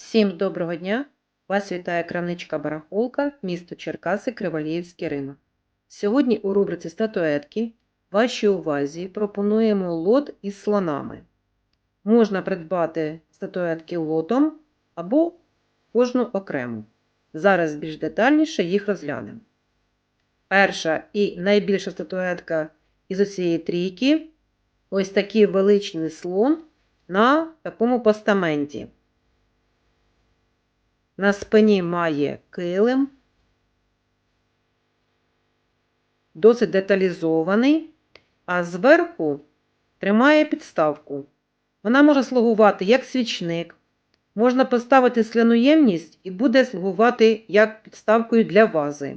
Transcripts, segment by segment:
Всім доброго дня! Вас вітає крамничка Барахолка, місто Черкаси, Криваліївський ринок. Сьогодні у рубриці статуетки вашій увазі пропонуємо лот із слонами. Можна придбати статуетки лотом або кожну окремо. Зараз більш детальніше їх розглянемо. Перша і найбільша статуетка із усієї трійки ось такий величний слон на такому постаменті. На спині має килим, досить деталізований, а зверху тримає підставку. Вона може слугувати як свічник, можна поставити скляну ємність і буде слугувати як підставкою для вази.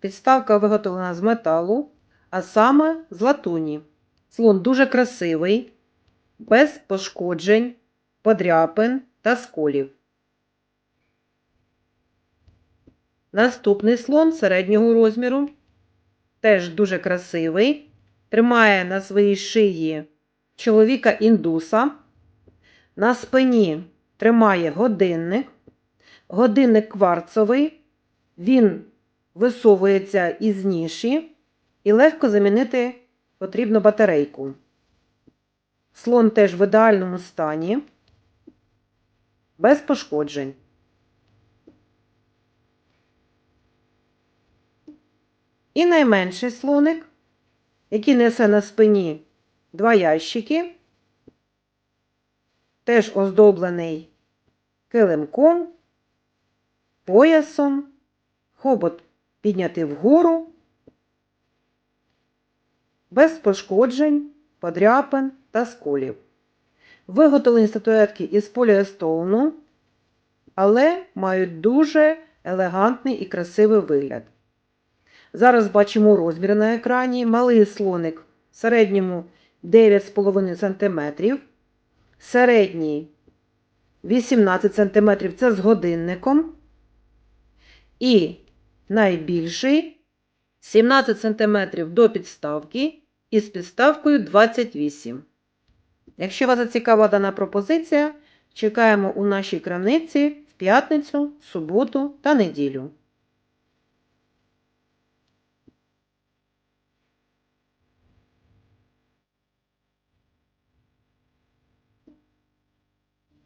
Підставка виготовлена з металу, а саме з латуні. Слон дуже красивий, без пошкоджень, подряпин та сколів. Наступний слон середнього розміру, теж дуже красивий, тримає на своїй шиї чоловіка індуса, на спині тримає годинник, годинник кварцовий, він висовується із ніші. І легко замінити потрібно батарейку. Слон теж в ідеальному стані, без пошкоджень. І найменший слоник, який несе на спині два ящики, теж оздоблений килимком, поясом, хобот піднятий вгору, без пошкоджень, подряпин та сколів. Виготовлені статуетки із поліестолну, але мають дуже елегантний і красивий вигляд. Зараз бачимо розмір на екрані. Малий слоник в середньому 9,5 см, середній 18 см це з годинником. І найбільший 17 см до підставки і з підставкою 28 Якщо вас зацікавила дана пропозиція, чекаємо у нашій крамниці в п'ятницю, суботу та неділю.